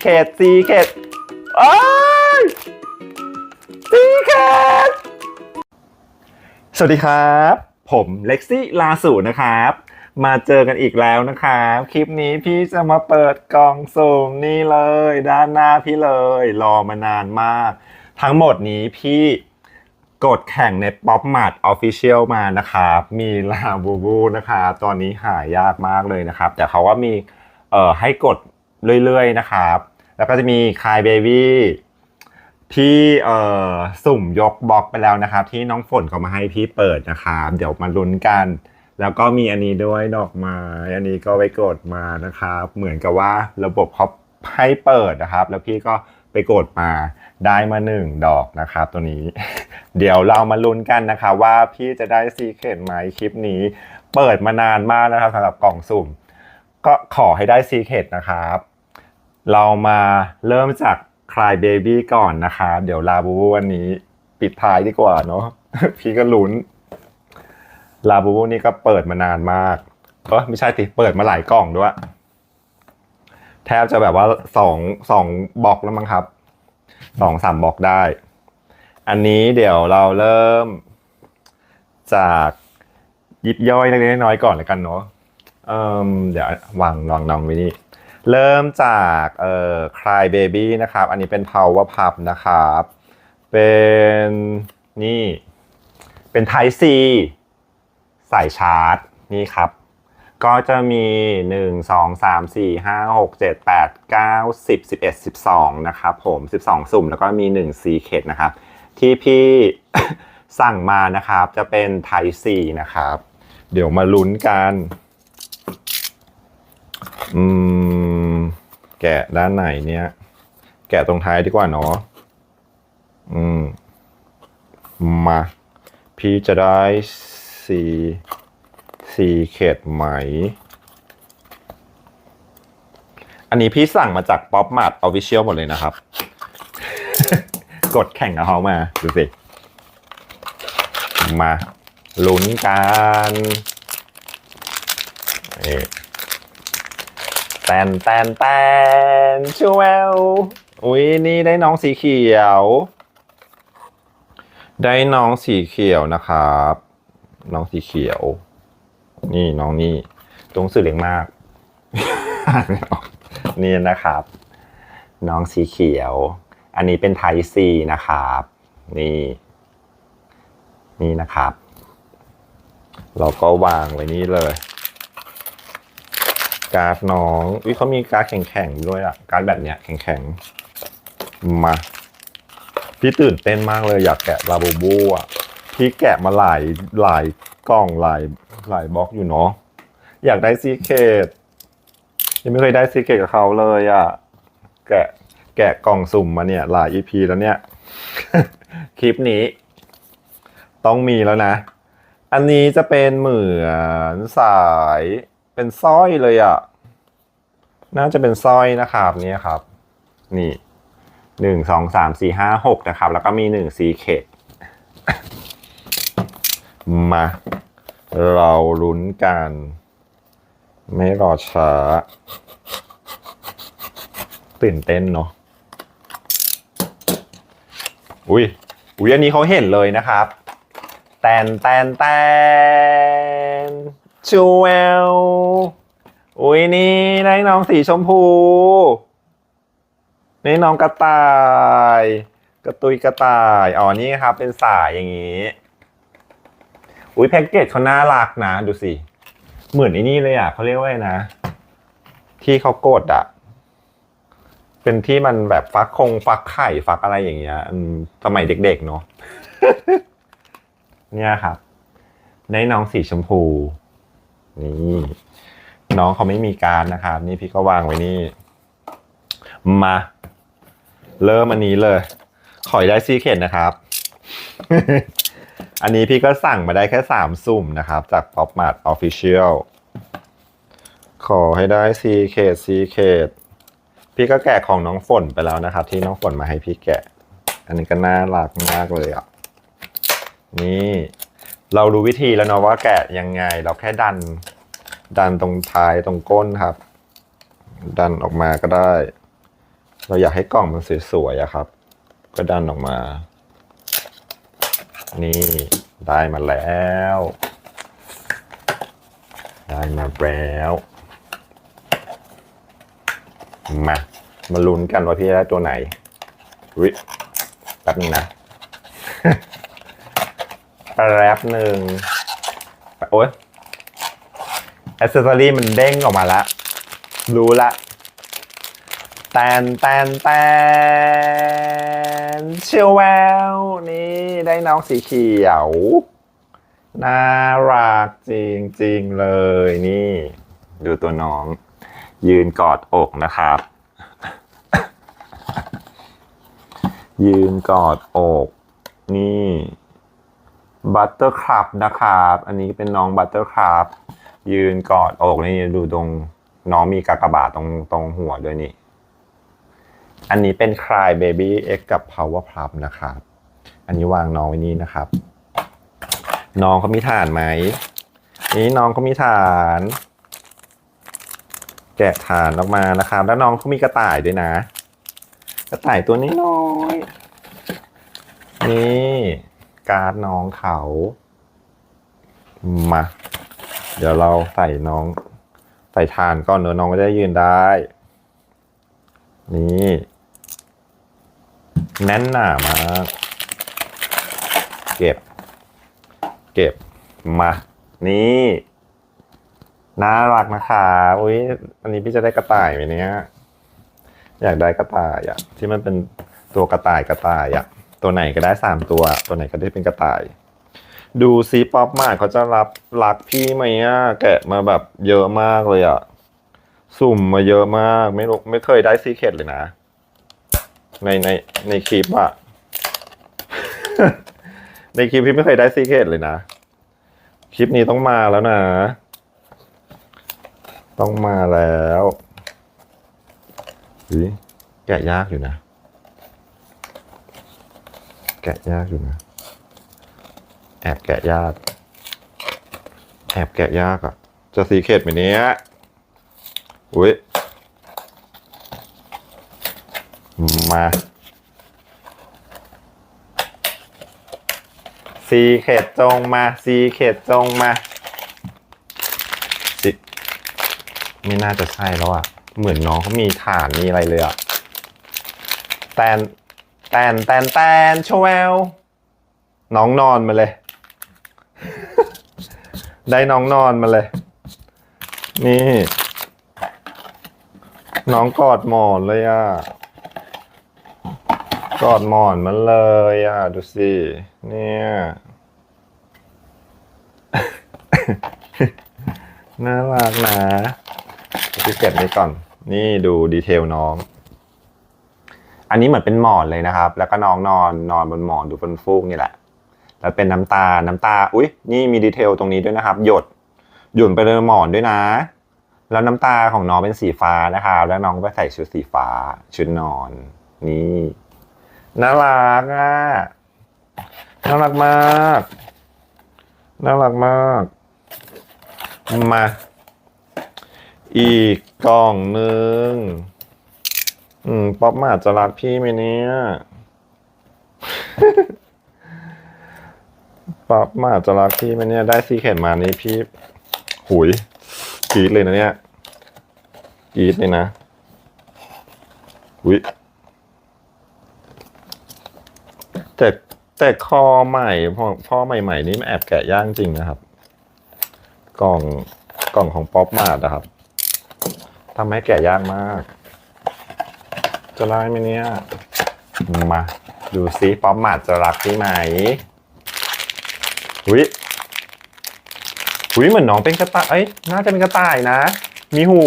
เขตซีเขตโอ้ยซีเขตสวัสดีครับ ผมเล็กซี่ลาสูนะครับ มาเจอกันอีกแล้วนะครับ คลิปนี้พี่จะมาเปิดกล่องสุ่มนี่เลย ด้านหน้าพี่เลย รอมานานมาก ทั้งหมดนี้พี่กดแข่งใน Pop Mart Official มานะครับ มีลาบูบูนะครับตอนนี้หายากมากเลยนะครับ แต่เขาว่ามีเอ่อให้กดเรื่อยๆนะครับ แล้วก็จะมีคายเบบี้ที่เอ่อสุ่มยกบล็อกไปแล้วนะครับ ที่น้องฝนเขามาให้พี่เปิดนะครับเดี๋ยวมาลุ้นกัน แล้วก็มีอันนี้ด้วยดอกไม้อันนี้ก็ไปกดมานะครับ เหมือนกับว่าระบบเขาให้เปิดนะครับ แล้วพี่ก็ไปกดมาได้มาหนึ่งดอกนะครับ ตัวนี้ เดี๋ยวเรามาลุ้นกันนะคะว่าพี่จะได้ซีเคร็ตไหมคลิปนี้ เปิดมานานมากนะครับสำหรับกล่องสุ่ม ก็ขอให้ได้ซีเคร็ตนะครับ เรามาเริ่มจาก Cry Baby ก่อนนะครับเดี๋ยวลาบูบูวันนี้ปิดท้ายดีกว่าเนาะพี่ก็ลุ้น ลาบูบูนี่ก็เปิดมานานมากเออไม่ใช่สิเปิดมาหลายกล่องด้วย แทบจะแบบว่าสองสองบอกแล้วมั้งครับสองสามบอกได้ อันนี้เดี๋ยวเราเริ่ม จากยิบย่อยเล็กๆน้อยๆก่อนเลยกันเนาะเเดี๋ยววางลองลองไว้นี่ เริ่มจากเอ่อ Cry Baby นะครับ อันนี้เป็น Power Pub นะครับ เป็นนี่ เป็น Type C สายชาร์จ นี่ครับ ก็จะมี 1 2 3 4 5 6 7 8 9 10 11 12 นะครับผม 12 สุ่มแล้วก็มี1 Secret นะครับ ที่พี่สั่งมานะครับ จะเป็น Type C นะครับ เดี๋ยวมาลุ้นกัน อืม แกะด้านไหนเนี่ย แกะตรงท้ายดีกว่าเนาะอืม มา พี่จะได้สี่สี่เขตไหม อันนี้พี่สั่งมาจาก Pop Mart Official หมดเลยนะครับ กดแข่งกับเขามา ดูสิ มาลุ้นกันเอ๊ะ ตนแตนแตนชูเวลอุ้ยนี่ได้น้องสีเขียว ได้น้องสีเขียวนะครับ น้องสีเขียว นี่น้องนี่ตรงสื่อเล็กมาก นี่นะครับ น้องสีเขียว อันนี้เป็นไทซีนะครับ นี่ นี่นะครับ เราก็วางไว้นี่เลย การ์ดน้องอุ้ยเขามีการ์ดแข็งๆด้วยอะ การ์ดแบบเนี้ยแข็งๆ มา พี่ตื่นเต้นมากเลยอยากแกะลาบูบูอะ พี่แกะมาหลายหลายกล่องหลายหลายบล็อกอยู่เนาะ อยากได้ซีเคดยังไม่เคยได้ซีเคดกับเขาเลยอะ แกะแกะกล่องสุ่มมาเนี่ย หลายอีพีแล้วเนี่ย คลิปนี้ ต้องมีแล้วนะ อันนี้จะเป็นเหมือนสาย เป็นสร้อยเลยอะ น่าจะเป็นสร้อยนะครับนี่ครับ นี่หนึ่งสองสามสี่ห้าหกนะครับ แล้วก็มีหนึ่งซีเคดมา เราลุ้นกัน ไม่รอช้า ตื่นเต้นเนาะอุ้ยอุ้ยอันนี้เขาเห็นเลยนะครับ แตนแตนแตน ชูเวลอุ้ยนี่ได้น้องสีชมพูนี่น้องกระต่าย กระตุยกระต่าย อ๋อ นี่ครับ เป็นสายอย่างนี้ อุ้ยแพ็กเกจเขาน่ารักนะ ดูสิ เหมือนไอ้นี่เลยอะเขาเรียกว่าไงนะ ที่เขากดอะ เป็นที่มันแบบฟักคงฟักไข่ฟักอะไรอย่างเงี้ยสมัยเด็กๆเนาะ เนี่ยครับ ได้น้องสีชมพู นี่ น้องเขาไม่มีการนะครับ นี่พี่ก็วางไว้นี่ มา เริ่มอันนี้เลย ขอให้ได้ซีเข็ดนะครับ อันนี้พี่ก็สั่งมาได้แค่สามสุ่มนะครับ จาก Pop Mart Official ขอให้ได้ซีเคดซีเคดพี่ก็แกะของน้องฝนไปแล้วนะครับ ที่น้องฝนมาให้พี่แกะ อันนี้ก็น่ารักมากเลยอะ นี่ เรารู้วิธีแล้วเนาะว่าแกะยังไง เราแค่ดัน ดันตรงท้ายตรงก้นครับ ดันออกมาก็ได้ เราอยากให้กล่องมันสวยๆอะครับ ก็ดันออกมา นี่ได้มาแล้ว ได้มาแล้วมามาลุ้นกันว่าพี่ได้ตัวไหนวิแป๊บนึงนะ แป๊บหนึ่งโอ๊ยอ c เซสซอรี่มันเด้งออกมาละ รู้ละแตนแตนแตนเชียวแววนี่ได้น้องสีเขียว น่ารักจริงๆเลยนี่ ดูตัวน้อง ยืนกอดอกนะครับ ยืนกอดอก นี่ บัตเตอร์คลับนะครับ อันนี้เป็นน้องบัตเตอร์คลับยืนกอดอกนี่ดูตรงน้องมีกากบาทตรงตรงหัวด้วยนี่ อันนี้เป็น Cry Baby X กับ Power p l u s นะครับ อันนี้วางน้องไว้นี่นะครับ น้องเขามีฐานไหมนี่น้องเขามีฐาน แกะฐานออกมานะครับ แล้วน้องเขามีกระต่ายด้วยนะ กระต่ายตัวนี้น้อยนี่ การ์ดน้องเขามา เดี๋ยวเราใส่น้อง ใส่ฐานก่อนเนอะน้องก็จะได้ยืนได้ นี่แน่นหนามากเก็บ เก็บมา นี่น่ารักนะคะอุ้ยอันนี้พี่จะได้กระต่ายไหมเนี่ยอยากได้กระต่ายอะที่มันเป็นตัวกระต่ายกระต่ายอะ ตัวไหนก็ได้สามตัว ตัวไหนก็ได้เป็นกระต่าย ดูซีป๊อปมาเขาจะรับรักพี่ไหมอะแกะมาแบบเยอะมากเลยอะ สุ่มมาเยอะมาก ไม่รู้ไม่เคยได้ซีเคดเลยนะ ในในในคลิปอะ ในคลิปพี่ไม่เคยได้ซีเคดเลยนะ คลิปนี้ต้องมาแล้วนะ ต้องมาแล้วอุ๊ยแกะยากอยู่นะ แกะยากอยู่นะ แอบแกะยาก แอบแกะยากอะ่ะ จะซีเคดไหมเนี้ยอุ้ย มาซีเขตจงมาซีเขตจงมาสิไม่น่าจะใช่แล้วอะ เหมือนน้องเขามีฐานมีอะไรเลยอะ แตน แตนแตนแตนโชวลน้องนอนมาเลย ได้น้องนอนมาเลย นี่ น้องกอดหมอนเลยอะ กอดหมอนมันเลยอะ ดูสิ เนี่ย น่ารักนะพี่เก็บนี้ก่อน นี่ดูดีเทลน้อง อันนี้เหมือนเป็นหมอนเลยนะครับ แล้วก็น้องนอนนอนบนหมอนดูบนฟูกนี่แหละ แล้วเป็นน้ำตา น้ำตา อุ๊ยนี่มีดีเทลตรงนี้ด้วยนะครับ หยด หยุ่นไปในหมอนด้วยนะ แล้วน้ำตาของน้องเป็นสีฟ้านะครับ แล้วน้องก็ใส่ชุดสีฟ้า ชุดนอน นี่น่ารักอะน่ารักมากน่ารักมาก มา อีกกล่องหนึ่ง อืม ป๊อปมาจะรักพี่ไหมเนี่ย ป๊อปมาจะรักพี่ไหมเนี่ย ได้ซีเข็มมานี่พี่ หุยกรีดเลยนะเนี่ยกรีดเลยนะหุยแต่แต่คอใหม่พอพ่อใหม่ ๆ นี่มันแอบแกะย่างจริงนะครับ กล่องกล่องของป๊อปมาดนะครับทำให้แกะยากมาก จะรักไหมเนี่ย มา ดูซิป๊อปมาดจะรักพี่ไหมหุยหุยเหมือนน้องเป็นกระต่ายเอ้ยน่าจะเป็นกระต่ายนะ มีหู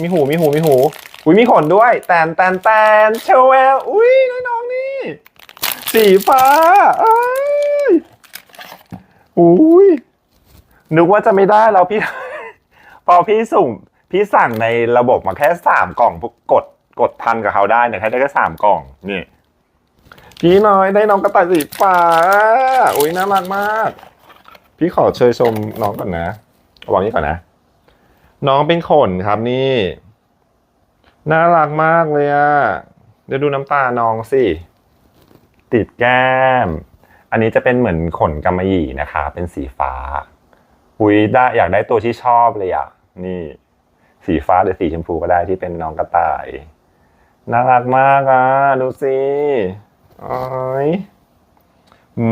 มีหูมีหูมีหูอุ้ยมีขนด้วย แตนแตนแตนเชลแวลอุ้ยน้องๆนี่ สีฟ้าเอ้ยอุ้ยนึกว่าจะไม่ได้แล้วพี่ พอพี่สุ่มพี่สั่งในระบบมาแค่สามกล่องกด กดทันกับเขาได้เนี่ยแค่ได้แค่สามกล่องนี่พี่น้อยได้น้องกระต่ายสีฟ้าอุ้ยน่ารักมาก พี่ขอเชยชมน้องก่อนนะวางนี้ก่อนนะ น้องเป็นขนครับนี่ น่ารักมากเลยอะเดี๋ยวดูน้ำตาน้องสิ ติดแก้ม อันนี้จะเป็นเหมือนขนกำมะหยี่นะคะ เป็นสีฟ้า อุ้ยได้อยากได้ตัวที่ชอบเลยอะนี่ สีฟ้าหรือสีชมพูก็ได้ที่เป็นน้องกระต่าย น่ารักมากอะ ดูสิโอ้ย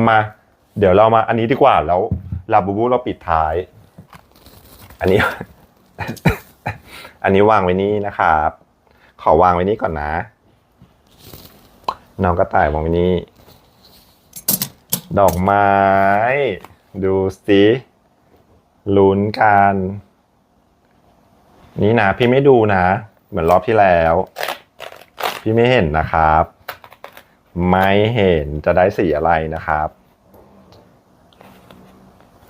มา เดี๋ยวเรามาอันนี้ดีกว่าแล้วลาบูบูเราปิดท้าย อันนี้ อันนี้วางไว้นี่นะครับ ขอวางไว้นี่ก่อนนะ น้องกระต่ายวางไว้นี่ ดอกไม้ ดูสิลุ้นกัน นี่นะพี่ไม่ดูนะ เหมือนรอบที่แล้ว พี่ไม่เห็นนะครับ ไม่เห็นจะได้สีอะไรนะครับ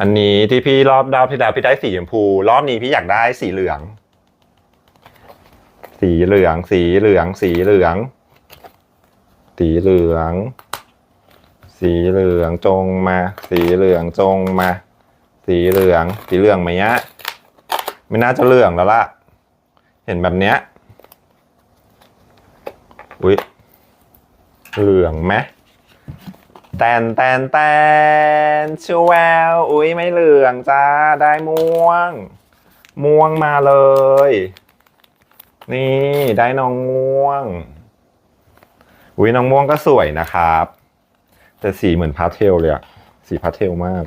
อันนี้ที่พี่รอบดาวที่แล้วพี่ได้สีชมพู รอบนี้พี่อยากได้สีเหลือง สีเหลือง สีเหลือง สีเหลือง สีเหลือง สีเหลืองจงมา สีเหลืองจงมา สีเหลือง สีเหลืองไหมยะไม่น่าจะเหลืองแล้วล่ะ เห็นแบบเนี้ย อุ๊ยเหลืองไหมแตนแตนแตนชูแววอุ๊ยไม่เหลืองจ้าได้ม่วง ม่วงมาเลย นี่ได้น้องม่วง อุ๊ยน้องม่วงก็สวยนะครับ แต่สีเหมือนพาสเทลเลยอะสีพาสเทลมาก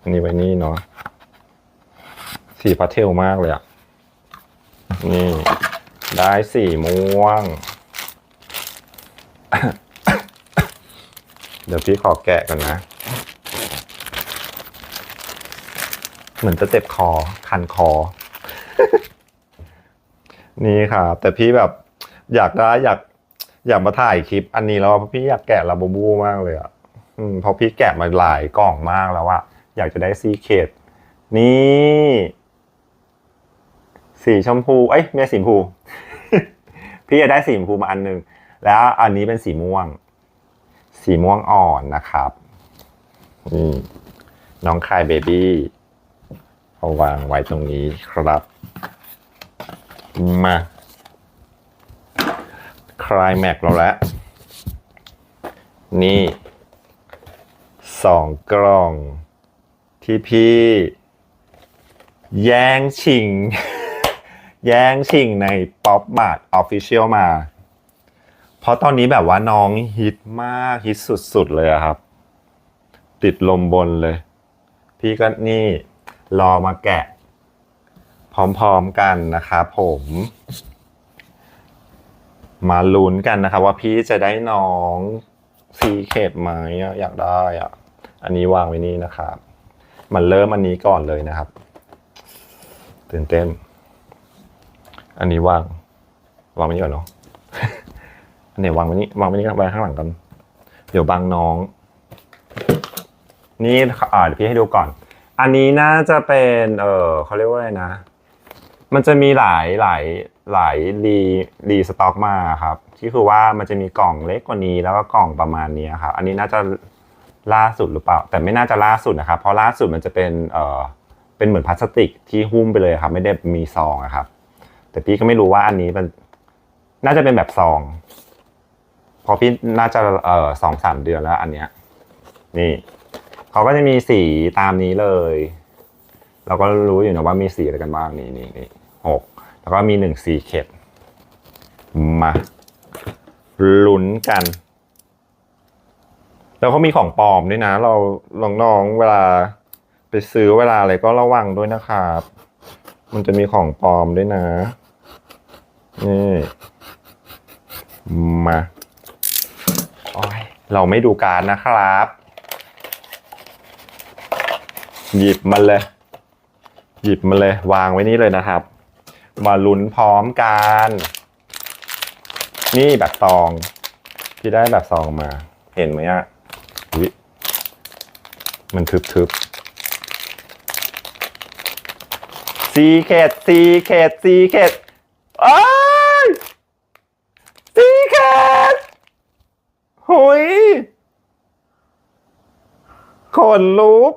อันนี้ไว้นี่เนาะสีพาสเทลมากเลยอะนี่ ได้สีม่วง เดี๋ยวพี่ขอแกะก่อนนะ เหมือนจะเจ็บคอ คันคอ นี่ครับแต่พี่แบบ อยากได้อยาก อยากมาถ่ายคลิป อันนี้แล้วเพราะพี่อยากแกะลาบูบูมากเลยอะอืมเพราะพี่แกะมาหลายกล่องมากแล้วอะอยากจะได้ซีเคดนี่สีชมพู เอ้ยไม่สีชมพู พี่จะได้สีชมพูมาอันหนึ่ง แล้วอันนี้เป็นสีม่วง สีม่วงอ่อนนะครับนี่น้องคายเบบี้เอาวางไว้ตรงนี้ครับ มาคลายแม็กเราแล้ว นี่สองกล่องที่พี่ แย่งชิง แย่งชิงในป๊อปมาร์ทออฟฟิเชียลมา ราะตอนนี้แบบว่าน้องฮิตมากฮิตสุดๆเลยอะครับ ติดลมบนเลย พี่ก็นี่รอมาแกะ พร้อมๆกันนะครับผม มาลุ้นกันนะครับว่าพี่จะได้น้องซีเคดไหมอะอยากได้อะอันนี้วางไว้นี่นะครับ มันเริ่มอันนี้ก่อนเลยนะครับ ตื่นเต้น อันนี้วาง วางไว้นี่ก่อนเนาะ อันนี้วางไว้นี่วางไว้นี่กันไว้ข้างหลังกันเดี๋ยวบังน้อง นี่อ่าเดี๋ยวพี่ให้ดูก่อน อันนี้น่าจะเป็น เออเขาเรียกว่าอะไรนะ มันจะมีหลายหลายหลายรีรีสต็อกมาครับที่คือว่ามันจะมีกล่องเล็กกว่านี้แล้วก็กล่องประมาณนี้ครับอันนี้น่าจะล่าสุดหรือเปล่า แต่ไม่น่าจะล่าสุดนะครับ เพราะล่าสุดมันจะเป็นเออเป็นเหมือนพลาสติกที่หุ้มไปเลยครับ ไม่ได้มีซองครับ แต่พี่ก็ไม่รู้ว่าอันนี้มันน่าจะเป็นแบบซอง พอพี่น่าจะเออสองสามเดือนแล้วอันเนี้ยนี่เขาก็จะมีสีตามนี้เลย เราก็รู้อยู่นะว่ามีสีอะไรกันบ้างนี่นี่นี่หกแล้วก็มีหนึ่งสีเข็ดมาลุ้นกัน แล้วเขามีของปลอมด้วยนะ เราลองน้องเวลาไปซื้อเวลาอะไรก็ระวังด้วยนะครับ มันจะมีของปลอมด้วยนะนี่มา เราไม่ดูการนะครับ หยิบมันเลย หยิบมาเลย วางไว้นี่เลยนะครับ มาลุ้นพร้อมกัน นี่แบบซองพี่ได้แบบซองมา เห็นไหมอะอุ๊ยมันทึบๆซีเคดซีเคดซีเคดอ้ายซีเคด หุยขนลุก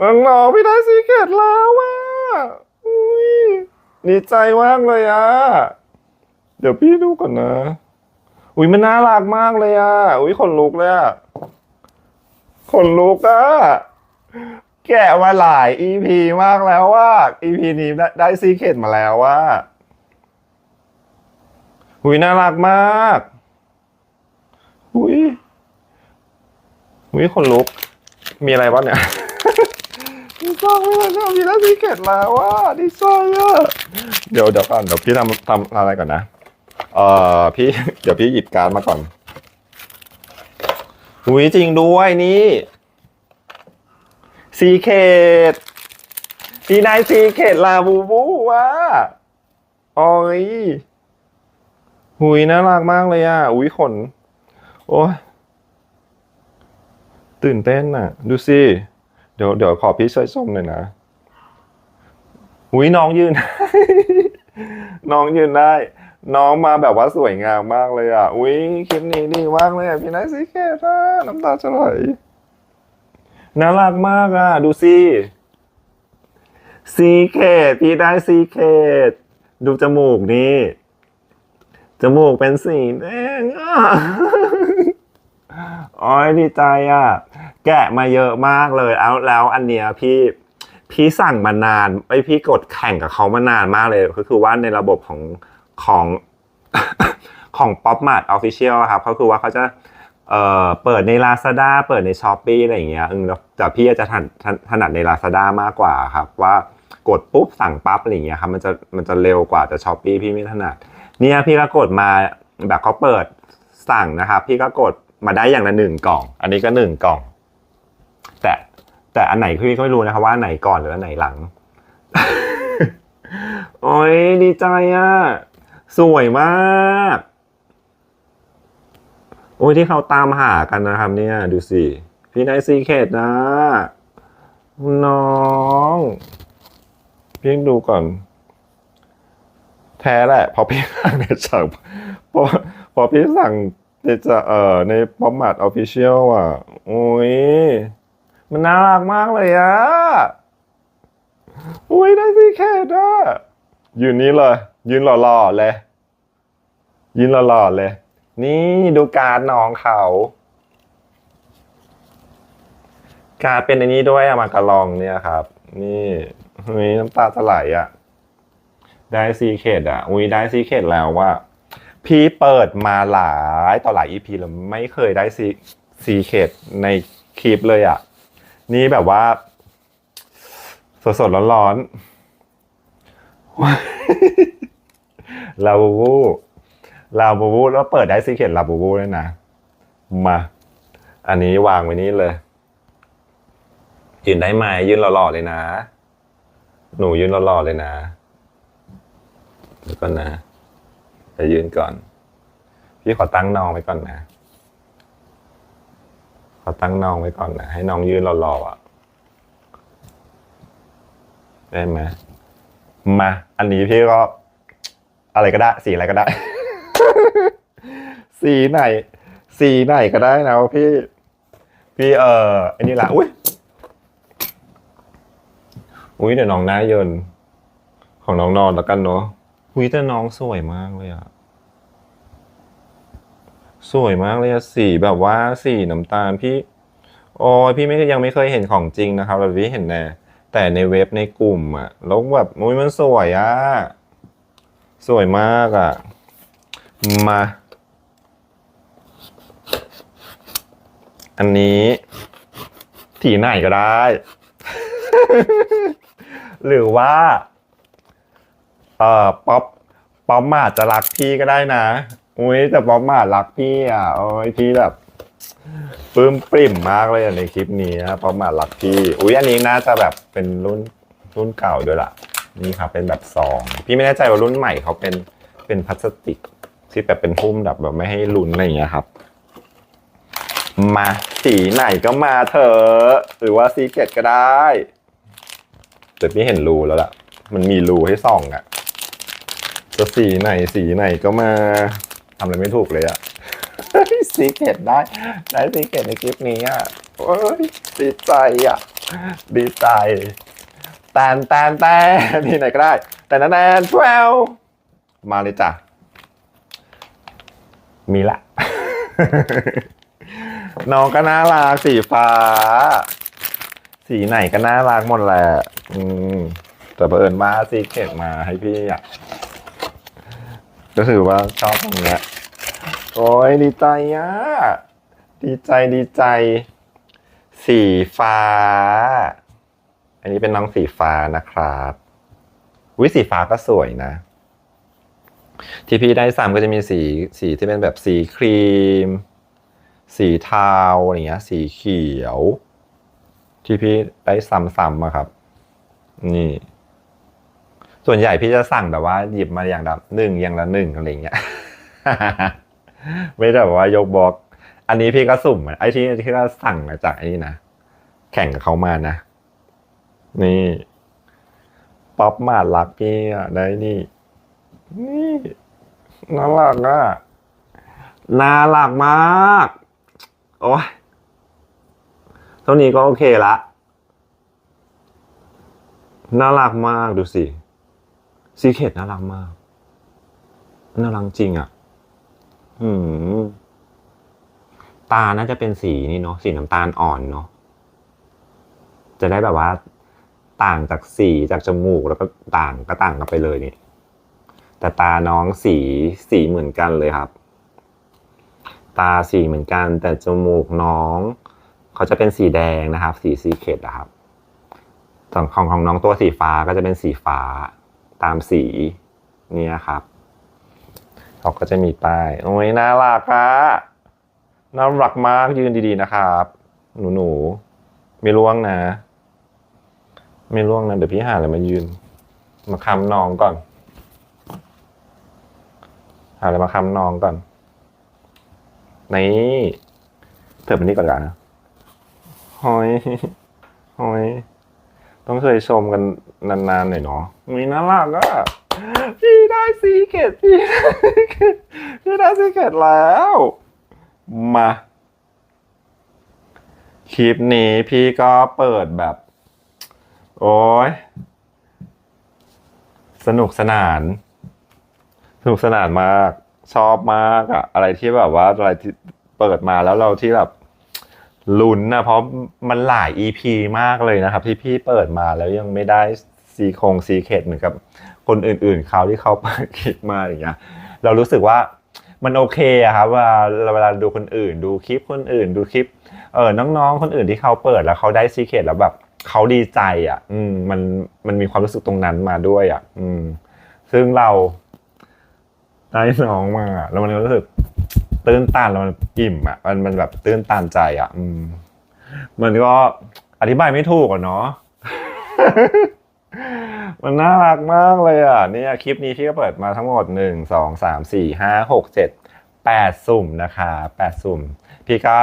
น้องๆพี่ได้ซีเกตแล้วว่ะอุ้ยดีใจมากเลยอะ เดี๋ยวพี่ดูก่อนนะ อุ้ยมันน่ารักมากเลยอะ อุ้ยขนลุกเลยอะ ขนลุกอะ แกะมาหลาย EP มากแล้วว่า EP นี้ได้ได้ซีเคดมาแล้วว่าอุ้ยน่ารักมาก อุ้ยอุ้ยขนลุก มีอะไรบ้างเนี่ยดีใจเลยนะมีได้ซีเคดแล้วว่าดีใจอะเดี๋ยวเดี๋ยวก่อนเดี๋ยวพี่ทำทำอะไรก่อนนะ เอ่อพี่เดี๋ยวพี่หยิบการดมาก่อนอุ้ยจริงด้วยนี่ซีเคดพี่นายซีเคดลาบูบูว่ะโอ้ยหุยน่ารักมากเลยอะอุ้ยขน โอ้ยตื่นเต้นอะ ดูสิเดี๋ยวเดี๋ยวขอพี่ช่วยส้มหน่อยนะหุยน้องยืน น้องยืนได้ น้องมาแบบว่าสวยงามมากเลยอะ อุ้ยคลิปนี้ดีมากเลยอะพี่นายซีเคทอะน้ำตาจะไหลน่ารักมากอะ ดูสิซีเคทพี่ได้ซีเคทดูจมูกนี่จมูกเป็นสีแดงอะ โอ้ยดีใจอะ แกะมาเยอะมากเลยเอาแล้วอันเนี้ยพี่พี่สั่งมานานไอพี่กดแข่งกับเขามานานมากเลย ก็คือว่าในระบบของของของ Pop Mart Official ครับก็คือว่าเขาจะเอ่อเปิดใน Lazada เปิดใน s h อ p e e อะไรอย่างเงี้ยอืมแต่พี่จะถนัดถถนัดใน Lazada มากกว่าครับว่ากดปุ๊บสั่งปั๊บอะไรอย่างเงี้ยครับมันจะมันจะเร็วกว่าแต่ s h อ p e e พี่ไม่ถนัดเนี่ยพี่ก็กดมาแบบเขาเปิดสั่งนะครับพี่ก็กด มาได้อย่างละหนึ่งกล่อง อันนี้ก็หนึ่งกล่อง แต่แต่อันไหนพี่ก็ไม่รู้นะครับว่าอันไหนก่อนหรืออันไหนหลัง โอ้ยดีใจอะ สวยมากโอ้ยที่เขาตามหากันนะครับ เนี่ย ดูสิ พี่นายซีเคดนะ น้องพี่ดูก่อน แท้แหละพอพี่สั่งในสั่งพอพอพี่สั่ง ในจะเอ่อในพอมัดออฟฟิเชียลอะโอ้ยมันน่ารักมากเลยอะโอ้ยได้สิแค่ด้ยืนนี้เลย ยืนหล่อๆเลย ยืนหล่อๆเลย นี่ดูการน้องเขา การเป็นอันนี้ด้วยอะมากระลองเนี่ยครับ นี่เฮ้ยน้ำตาจะไหลอะได้ซีเคดอะอุ้ยได้ซีเคดแล้วว่า พี่เปิดมาหลายต่อหลายอีพีแล้วไม่เคยได้ซีซีเคดในคลิปเลยอะ นี่แบบว่า สดสดๆร้อนๆลาบูบูลาบูบูแล้วเปิดได้ซีเคดลาบูบูด้วยนะ มา อันนี้วางไว้นี่เลย ยืนได้ไหมยืนหล่อๆเลยนะ หนูยืนหล่อๆเลยนะเดี๋ยวก่อนนะ จะยืนก่อน พี่ขอตั้งน้องไว้ก่อนนะ ขอตั้งน้องไว้ก่อนนะ ให้น้องยืนรอๆอะ ได้ไหมมา อันนี้พี่ก็ อะไรก็ได้ สีอะไรก็ได้ สีไหน สีไหนก็ได้นะพี่ พี่เอออันนี้ละอุ้ยอุ้ยเดี๋ยวน้องหน้าเยินของน้องนอนแล้วกันเนาะ หุยแต่น้องสวยมากเลยอะสวยมากเลยอะสีแบบว่าสีน้ำตาลพี่ โอ้ยพี่ไม่ยังไม่เคยเห็นของจริงนะครับแต่พี่เห็นแน่แต่ในเว็บในกลุ่มอะแล้วแบบอุ้ยมันสวยอะสวยมากอะมา อันนี้ถีไหนก็ได้ หรือว่า เอ่อป๊อปป๊อปมาจะรักพี่ก็ได้นะอุ้ยแต่ป๊อปมารักพี่อะโอ้ยพี่แบบปลื้มปริ่มมากเลยในคลิปนี้นะป๊อปมารักพี่อุ้ยอันนี้น่าจะแบบเป็นรุ่นรุ่นเก่าด้วยล่ะ นี่ครับเป็นแบบซองพี่ไม่แน่ใจว่ารุ่นใหม่เขาเป็นเป็นพลาสติกที่แบบเป็นหุ้มแบบแบบไม่ให้ลุ้นอะไรอย่างเงี้ยครับ มาสีไหนก็มาเถอะหรือว่าซีเกตก็ได้แต่พี่เห็นรูแล้วล่ะ มันมีรูให้ส่องอะ่ะ จะสีไหนสีไหนก็มาทำอะไรไม่ถูกเลยอะ สีเกตได้ ได้สีเกตในคลิปนี้อะโอ้ยดีใจอะดีใจแตนแตนแตนที่ไหนก็ได้ แต่นันแอนทเวลมาเลยจ้ะ มีละ น้องก็น่ารักสีฟ้า สีไหนก็น่ารักหมดแหละ อืมแต่เผอิญว่าซีเกตมาให้พี่อะ ก็ถือว่าชอบตรงเนี้ยโอ้ยดีใจอะดีใจดีใจ สีฟ้า อันนี้เป็นน้องสีฟ้านะครับวิสีฟ้าก็สวยนะ ที่พี่ได้ซ้ำก็จะมีสีสีที่เป็นแบบสีครีม สีเทาอะไรเงี้ย สีเขียว ที่พี่ได้ซ้ำๆอะครับ นี่ ส่วนใหญ่พี่จะสั่งแบบว่าหยิบมาอย่างละหนึ่งอย่างละหนึ่งอะไรเงี้ยไม่ได้แบบว่ายกบล็อก อันนี้พี่ก็สุ่มอะไอ้ที่ที่ก็สั่งมาจากไอ้นี่นะแข่งกับเขามานะ นี่ป๊อปมาดรักพี่อะได้นี่ นี่น่ารักอะน่ารักมาก โอ้ยเท่านี้ก็โอเคละน่ารักมากดูสิ ซีเคดน่ารักมาก น่ารักจริงอะ อืม ตาน่าจะเป็นสีนี่เนาะ สีน้ำตาลอ่อนเนาะ จะได้แบบว่า ต่างจากสีจากจมูกแล้วก็ต่างก็ต่างกันไปเลยนี่ แต่ตาน้องสีสีเหมือนกันเลยครับ ตาสีเหมือนกัน แต่จมูกน้องเขาจะเป็นสีแดงนะครับ สีซีเคดนะครับส่วนของของน้องตัวสีฟ้าก็จะเป็นสีฟ้า ตามสีเนี่ยครับเขาก็จะมีป้ายโอ้ยน่ารักอะน่ารักมากยืนดีๆนะครับ หนูหนูๆไม่ล่วงนะ ไม่ล่วงนะ เดี๋ยวพี่หาอะไรมายืน มาคำนองก่อน หาอะไรมาคำนองก่อนนี่เถิดไปนี่ก่อนกันนะหอยหอย ต้องเคยชมกันนานๆหน่อยเนาะมีน่ารักอะพี่ได้ซีเกตพี่ได้ซีเกตพี่ได้ซีเกตแล้ว มา คลิปนี้พี่ก็เปิดแบบ โอ้ยสนุกสนาน สนุกสนานมาก ชอบมากอะอะไรที่แบบว่าอะไรที่เปิดมาแล้วเราที่แบบ ลุ้นนะเพราะมันหลาย EP มากเลยนะครับ ที่พี่เปิดมาแล้วยังไม่ได้ซีคงซีเคดเหมือนกับคนอื่นๆเขาที่เขาเปิดคลิปมาอย่างเงี้ยเรารู้สึกว่ามันโอเคอะครับเวลาเวลาดูคนอื่น ดูคลิปคนอื่น ดูคลิปเออน้องๆ คนอื่นที่เขาเปิดแล้วเขาได้ซีเคดแล้วแบบเขาดีใจอะ อืมมันมันมีความรู้สึกตรงนั้นมาด้วยอะ อืม ซึ่งเราได้น้องมาแล้วมันก็รู้สึก ตื้นตันแล้วมันอิ่มอะมันมันแบบตื้นตันใจอะอืมมันก็อธิบายไม่ถูกอะเนาะมันน่ารักมากเลยอะเนี่ยคลิปนี้พี่ก็เปิดมาทั้งหมดหนึ่งสองสามสี่ห้าหกเจ็ดแปดสุ่มนะคะแปดสุ่ม พี่ก็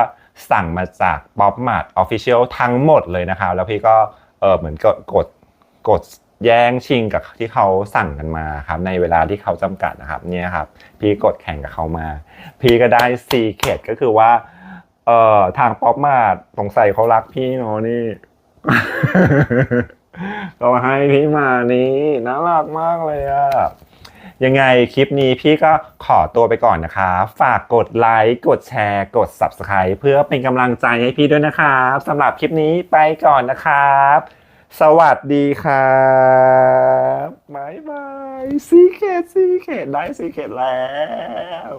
สั่งมาจาก Pop Mart Official ทั้งหมดเลยนะคะ แล้วพี่ก็เออเหมือนกดกดกด แย่งชิงกับที่เขาสั่งกันมาครับในเวลาที่เขาจำกัดนะครับเนี่ยครับพี่กดแข่งกับเขามา พี่ก็ได้ซีเคดก็คือว่าเอ่อทาง Pop Mart สงสัยเขารักพี่เนาะนี่ก็ให้พี่มานี่น่ารักมากเลยอะยังไงคลิปนี้พี่ก็ขอตัวไปก่อนนะคะ ฝากกดไลค์ กดแชร์ กด Subscribe เพื่อเป็นกำลังใจให้พี่ด้วยนะครับสำหรับคลิปนี้ไปก่อนนะครับ สวัสดีครับบายบายซีเคดซีเคดได้ซีเคดแล้ว